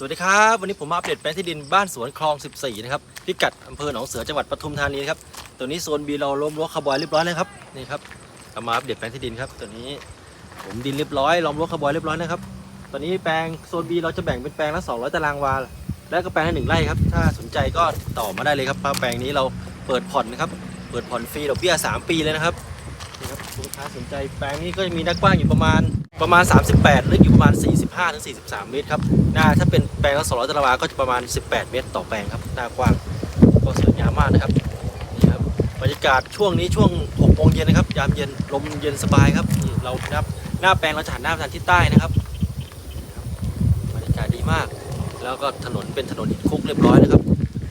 สวัสดีครับ วันนี้ผมมาอัปเดตแปลงที่ดินบ้านสวนคลอง 14 นะครับพิกัดอำเภอหนองเสือจังหวัดปทุมธานีนะครับตัวนี้โซนบีเราล้อมรั้วคาร์บอยเรียบร้อยแล้วครับนี่ครับเอามาอัปเดตแปลงที่ดินครับตัวนี้ผมดินเรียบร้อยล้อมรั้วคาร์บอยเรียบร้อยนะครับตอนนี้แปลงโซนบีเราจะแบ่งเป็นแปลงละ 200 ตารางวา และก็แปลงละหนึ่งไร่ครับถ้าสนใจก็ต่อมาได้เลยครับแปลงนี้เราเปิดผ่อนนะครับเปิดผ่อนฟรีดอกเบี้ย3 ปีเลยนะครับ ครับลูกค้าสนใจแปลงนี้ก็จะมีนักกว้างอยู่ประมาณประมาณ 38 ลึกอยู่ประมาณ 45ถึง43 เมตรครับหน้าถ้าเป็นแปลงละ200ตารางวาก็จะประมาณ 18 เมตร ต่อแปลงครับหน้ากว้างก็สวยงามมากนะครับนี่ครับบรรยากาศช่วงนี้ช่วง6โมงเย็นนะครับยามเย็นลมเย็นสบายครับนี่เรานะครับหน้าแปลงเราจะหันหน้าไปทางทิศใต้นะครับบรรยากาศดีมาก แล้วก็ถนนเป็นถนนคุกเรียบร้อยนะครับ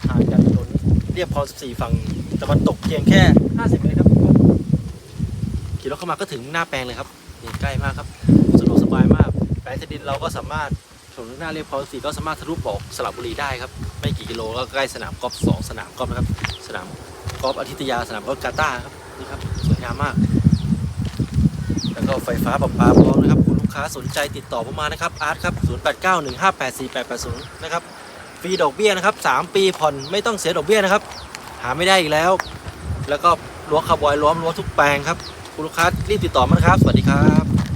ห่างจากถนนเรียบคลอง14ฝั่งตะวันตกเพียงแค่ 50 เมตรครับ เข้ามาก็ถึงหน้าแปลงเลยครับนี่ใกล้มากครับสะดวกสบายมากแปลงที่ดินเราก็สามารถถนนหน้าเรียบคลองสี่ก็สามารถทะลุบอกสระบุรีได้ครับ ไม่กี่กิโลก็ใกล้สนามกอล์ฟสองสนามกอล์ฟนะครับ สนามกอล์ฟอาทิตยาสนามกอล์ฟกาตาครับนี่ครับสวยงามมาก แล้วก็ไฟฟ้าประปาพร้อมนะครับ คุณลูกค้าสนใจติดต่อผมมานะครับอาร์ตครับ0891584880 นะครับฟรีดอกเบี้ยนะครับ 3 ปีผ่อนไม่ต้องเสียดอกเบี้ยนะครับ หาไม่ได้อีกแล้ว แล้วก็รั้วคาร์บอยล้อมรั้วทุกแปลงครับ คุณลูกค้ารีบติดต่อมานะครับ สวัสดีครับ